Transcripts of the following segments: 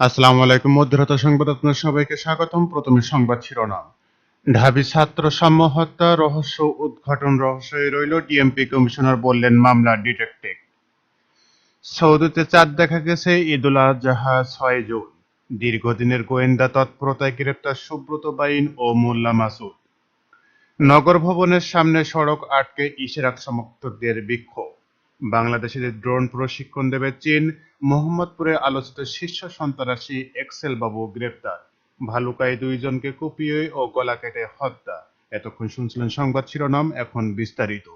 আসসালামু আলাইকুম মধ্যরতা সংবাদ আপনার সবাইকে স্বাগতম। প্রথমে সংবাদ শিরোনাম। ঢাবি ছাত্র সাম্য হত্যা রহস্য উদ্ঘাটন রহস্যই রইল। ডিএমপি কমিশনার বললেন, মামলা ডিটেকটিভ। সৌদিতে চাঁদ দেখা গেছে ঈদুল আজহা, ছয় জুন। দীর্ঘদিনের গোয়েন্দা তৎপরতায় গ্রেপ্তার সুব্রত বাইন ও মোল্লা মাসুদ। নগর ভবনের সামনে সড়ক আটকে ইশরাক সমর্থকদের বিক্ষোভ। বাংলাদেশিদের ড্রোন প্রশিক্ষণ দেবে চীন। মোহাম্মদপুরে আলোচিত শীর্ষ সন্ত্রাসী এক্সেল বাবু গ্রেপ্তার। ভালুকায় দুইজনকে কুপিয়ে ও গলা কেটে হত্যা। এতক্ষণ শুনছিলেন সংবাদ শিরোনাম, এখন বিস্তারিত।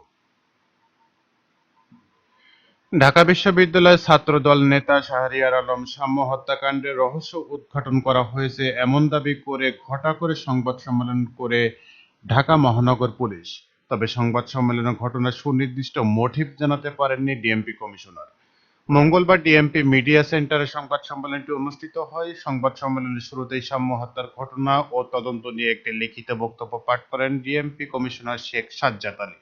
ঢাকা বিশ্ববিদ্যালয়ের ছাত্রদল নেতা শাহরিয়ার আলম সাম্য হত্যাকাণ্ডের রহস্য উদ্ঘাটন করা হয়েছে এমন দাবি করে ঘটা করে সংবাদ সম্মেলন করে ঢাকা মহানগর পুলিশ। তবে সংবাদ সম্মেলনে ঘটনার সুনির্দিষ্ট মোটিভ জানাতে পারেননি ডিএমপি কমিশনার। মঙ্গলবার ডিএমপি মিডিয়া সেন্টারে সংবাদ সম্মেলনটি অনুষ্ঠিত হয়। সংবাদ সম্মেলনের শুরুতেই সাম্য হত্যার ঘটনা ও তদন্ত নিয়ে একটি লিখিত বক্তব্য পাঠ করেন ডিএমপি কমিশনার শেখ সাজ্জাদ আলী।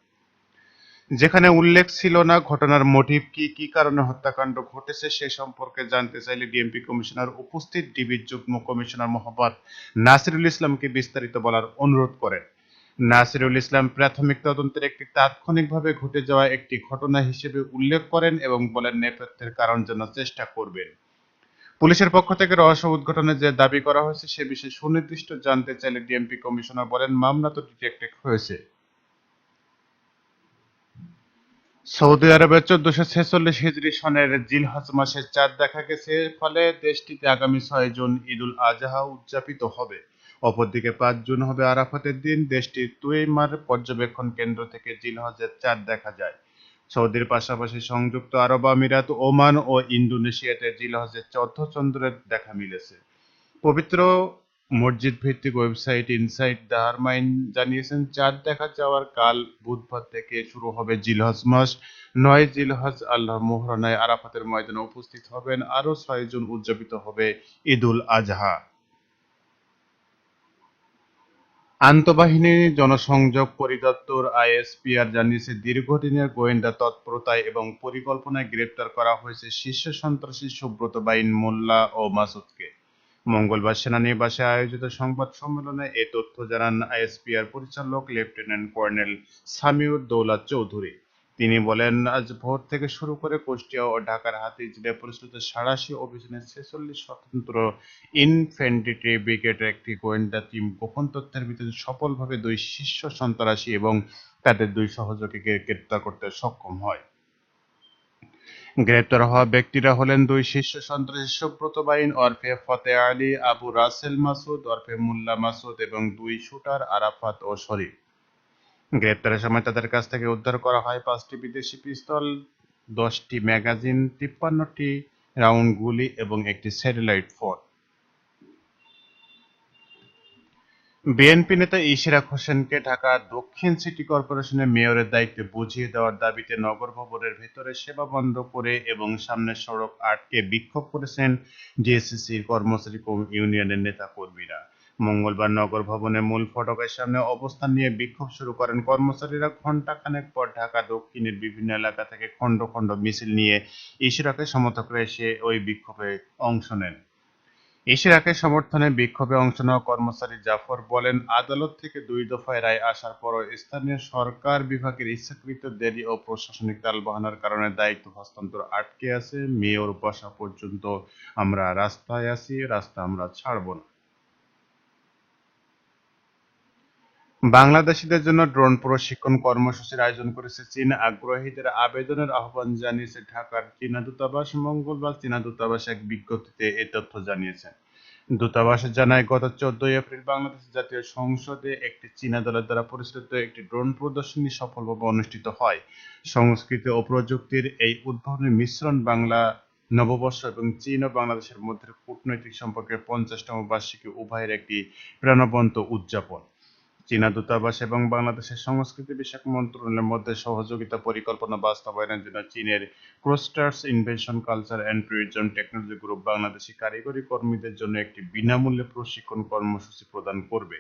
যেখানে উল্লেখ ছিল না ঘটনার মোটিভ কি কি কারণে হত্যাকাণ্ড ঘটেছে সে সম্পর্কে জানতে চাইলে ডিএমপি কমিশনার উপস্থিত ডিবির যুগ্ম কমিশনার মোহাম্মদ নাসিরুল ইসলামকে বিস্তারিত বলার অনুরোধ করেন। নাসিরুল ইসলাম প্রাথমিক তদন্তের একটি তাৎক্ষণিকভাবে ঘটে যাওয়া একটি ঘটনা হিসেবে উল্লেখ করেন এবং বলেন নেপথ্যের কারণ জানার চেষ্টা করবেন। পুলিশের পক্ষ থেকে রহস্য উদ্ঘাটনে যে দাবি করা হয়েছে সে বিষয়ে সুনির্দিষ্ট জানতে চাইলে ডিএমপি কমিশনার বলেন, মামলা তো ডিটেক্টেড হয়েছে। সৌদি আরবের চোদ্দশো ছেচল্লিশ হিজরি সনের জিলহজ মাসের চাঁদ দেখা গেছে, ফলে দেশটিতে আগামী ছয় জুন ঈদুল আজহা উদযাপিত হবে। অপরদিকে পাঁচ জুন হবে আরাফাতের দিন। দেশটির তুয়েমার পর্যবেক্ষণ কেন্দ্র থেকে জিলহজের চাঁদ দেখা যায়। সৌদির পাশাপাশি সংযুক্ত আরব আমিরাত, ওমান ও ইন্দোনেশিয়াতে জিলহজের চৌদ্দ চন্দ্রের দেখা মিলেছে। পবিত্র মসজিদ ভিত্তিক ওয়েবসাইট ইনসাইট দ্য হারমাইন জানিয়েছেন, চাঁদ দেখা যাওয়ার কাল বুধবার থেকে শুরু হবে জিলহজ মাস। নয় জিলহজ আল্লাহ মোহরানায় আরাফাতের ময়দানে উপস্থিত হবেন। আরও ছয় জুন উদযাপিত হবে ঈদুল আজহা। আন্তঃবাহিনী জনসংযোগ পরিদপ্তর আইএসপিআর জানিয়েছে, দীর্ঘদিনের গোয়েন্দা তৎপরতায় এবং পরিকল্পনায় গ্রেপ্তার করা হয়েছে শীর্ষ সন্ত্রাসী সুব্রত বাইন মোল্লা ও মাসুদকে। মঙ্গলবার সেনানিবাসে আয়োজিত সংবাদ সম্মেলনে এ তথ্য জানান আইএসপিআর পরিচালক লেফটেন্যান্ট কর্নেল সামিউর দৌলা চৌধুরী। তিনি বলেন, আজ ভোর থেকে শুরু করে কুষ্টিয়া ও ঢাকার হাতি জেলায় পরিচালিত সাড়াশি অভিযানে ছেচল্লিশ স্বতন্ত্র ইনফ্যান্ট্রি ব্রিগেডের একটি গোয়েন্দা টিম গোপন তথ্যের ভিত্তিতে সফলভাবে দুই শীর্ষ সন্ত্রাসী এবং তাদের দুই সহযোগীকে গ্রেপ্তার করতে সক্ষম হয়। গ্রেপ্তার হওয়া ব্যক্তিরা হলেন দুই শীর্ষ সন্ত্রাসী সুব্রত বাইন, ওরফে ফতে আলী, আবু রাসেল মাসুদ, ওরফে মুল্লা মাসুদ এবং দুই শুটার আরাফাত ও শরীফ। গ্রেপ্তারের সময় তাদের কাছ থেকে উদ্ধার করা হয় পাঁচটি বিদেশি পিস্তল, দশটি ম্যাগাজিন, তিপ্পান্নটি রাউন্ড গুলি এবং একটি স্যাটেলাইট ফোন। বিএনপি নেতা ইশরাক হোসেনকে ঢাকা দক্ষিণ সিটি কর্পোরেশনের মেয়রের দায়িত্বে বুঝিয়ে দেওয়ার দাবিতে নগর ভবনের ভেতরে সেবা বন্ধ করে এবং সামনের সড়ক আটকে বিক্ষোভ করেছেন ডিএসসিসির কর্মচারী ইউনিয়নের নেতা কর্মীরা মঙ্গলবার নগর ভবনের মূল ফটকের সামনে অবস্থান নিয়ে বিক্ষোভ শুরু করেন কর্মচারীরা। ঘণ্টাখানেক পর ঢাকা দক্ষিণের বিভিন্ন এলাকা থেকে খণ্ড খণ্ড মিছিল নিয়ে ইশরাকের সমর্থকরা এসে ওই বিক্ষোভে অংশ নেন। ইশরাকের সমর্থনে বিক্ষোভে অংশ নেওয়া কর্মচারী জাফর বলেন, আদালত থেকে দুই দফায় রায় আসার পরও স্থানীয় সরকার বিভাগের ইচ্ছাকৃত দেরি ও প্রশাসনিক তালবাহানার কারণে দায়িত্ব হস্তান্তর আটকে আছে। মেয়র বসা পর্যন্ত আমরা রাস্তায় আছি, রাস্তা আমরা ছাড়ব না। বাংলাদেশিদের জন্য ড্রোন প্রশিক্ষণ কর্মসূচির আয়োজন করেছে চীন। আগ্রহীদের আবেদনের আহ্বান জানিয়েছে ঢাকার চীনা দূতাবাস। মঙ্গলবার চীনা দূতাবাস এক বিজ্ঞপ্তিতে এ তথ্য জানিয়েছে। দূতাবাস জানায়, গত চোদ্দই এপ্রিল বাংলাদেশ জাতীয় সংসদে একটি চীনা দলের দ্বারা পরিচালিত একটি ড্রোন প্রদর্শনী সফলভাবে অনুষ্ঠিত হয়। সংস্কৃতি ও প্রযুক্তির এই উদ্ভাবনী মিশ্রণ বাংলা নববর্ষ এবং চীন ও বাংলাদেশের মধ্যে কূটনৈতিক সম্পর্কের পঞ্চাশতম বার্ষিকী উভয়ের একটি প্রাণবন্ত উদযাপন। চীনা দূতাবাস এবং বাংলাদেশের সংস্কৃতি বিষয়ক মন্ত্রণালয়ের মধ্যে সহযোগিতা পরিকল্পনা বাস্তবায়নের জন্য চীনের ক্রোস্টার্স invention culture and tourism technology group Bangladeshi কারিগরি কর্মীদের জন্য একটি বিনামূল্যে প্রশিক্ষণ কর্মসূচি প্রদান করবে।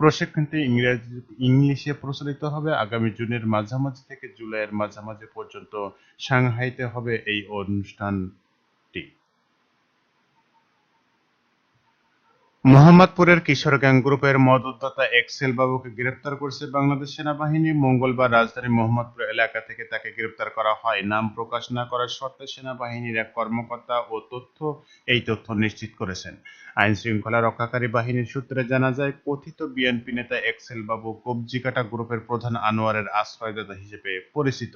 প্রশিক্ষণটি ইংরেজি, ইংলিশে প্রচলিত হবে। আগামী জুনের মাঝামাঝি থেকে জুলাইয়ের মাঝামাঝি পর্যন্ত সাংহাইতে হবে এই অনুষ্ঠানটি মোহাম্মদপুরের কিশোর গ্যাং গ্রুপের মদ এক্সেল বাবুকে গ্রেপ্তার করেছে বাংলাদেশ সেনাবাহিনী। মঙ্গলবার রাজধানীর মোহাম্মদপুর এলাকা থেকে তাকে গ্রেপ্তার করা হয়। নাম প্রকাশ না করার শর্তে সেনাবাহিনীর এক কর্মকর্তা ও তথ্য এই তথ্য নিশ্চিত করেছেন। আইন শৃঙ্খলা রক্ষাকারী বাহিনীর সূত্রে জানা যায়, কথিত বিএনপি নেতা এক্সেল বাবু কবজিকাটা গ্রুপের প্রধান আনোয়ারের আশ্রয়দাতা হিসেবে পরিচিত।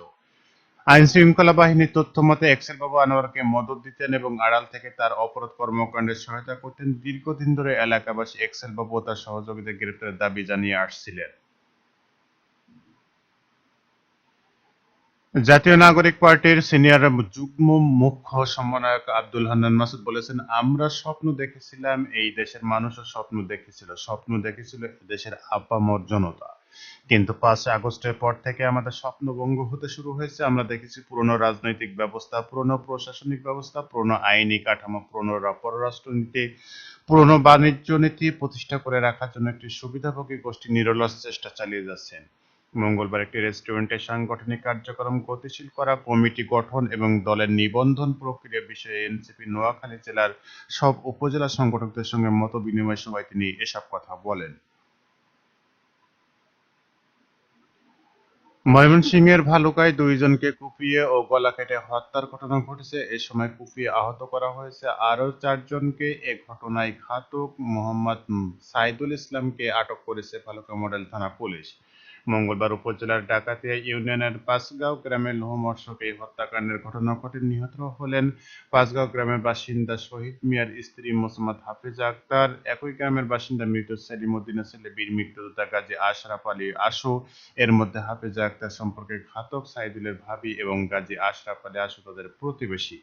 আইন শৃঙ্খলা বাহিনীর তথ্য মতে এক্সেল বাবু আনোয়ারকে মদত দিতেন এবং আড়াল থেকে তার অপরাধ কর্মকাণ্ডে সহায়তা করতেন। দীর্ঘদিন ধরে এলাকাবাসী এক্সেল বাবু ও তার সহযোগীদের গ্রেপ্তারের দাবি জানিয়ে আসছিলেন। জাতীয় নাগরিক পার্টির সিনিয়র যুগ্ম মুখ্য সমন্বয়ক আব্দুল হান্নান মাসুদ বলেছেন, আমরা স্বপ্ন দেখেছিলাম এই দেশের মানুষও স্বপ্ন দেখেছিল। স্বপ্ন দেখেছিল দেশের আপামর জনতা। কিন্তু পাঁচ আগস্টের পর থেকে আমাদের স্বপ্নভঙ্গ হতে শুরু হয়েছে। আমরা দেখেছি পুরনো রাজনৈতিক ব্যবস্থা, পুরনো প্রশাসনিক ব্যবস্থা, পুরনো আইনি কাঠামো, পুরনো পররাষ্ট্রনীতি, পুরনো বাণিজ্য নীতি প্রতিষ্ঠা করে রাখার জন্য একটি সুবিধাভোগী গোষ্ঠী নিরলস চেষ্টা চালিয়ে যাচ্ছেন। মঙ্গলবার একটি রেস্টুরেন্টের সাংগঠনিক কার্যক্রম গতিশীল করা, কমিটি গঠন এবং দলের নিবন্ধন প্রক্রিয়া বিষয়ে এনসিপি নোয়াখালী জেলার সব উপজেলা সংগঠকদের সঙ্গে মত বিনিময় সভায় তিনি এসব কথা বলেন। ময়মনসিংহের ভালুকায় দুইজনকে কুপিয়ে ও গলা কেটে হত্যার ঘটনা ঘটেছে। এ সময় কুপিয়ে আহত করা হয়েছে আরও চারজনকে। এ ঘটনায় ঘাতক মোহাম্মদ সাইদুল ইসলামকে আটক করেছে ভালুকা মডেল থানা পুলিশ। মঙ্গলবার উপজেলার ডাকাতিয়া ইউনিয়নের পাঁচগাঁও গ্রামের লোহমর্ষক এই হত্যাকাণ্ডের ঘটনা ঘটে নিহত হলেন পাঁচগাঁও গ্রামের বাসিন্দা শহীদ মিয়ার স্ত্রী মোসাম্মদ হাফিজা আক্তার, একই গ্রামের বাসিন্দা মৃত সেলিমুদ্দিনের ছেলে বীর মৃত্যুদাতা গাজী আশরাফ আলী আশু এর মধ্যে হাফিজা আক্তার সম্পর্কে ঘাতক সাইদুলের ভাবি এবং গাজী আশরাফ আলী আশু তাদের প্রতিবেশী।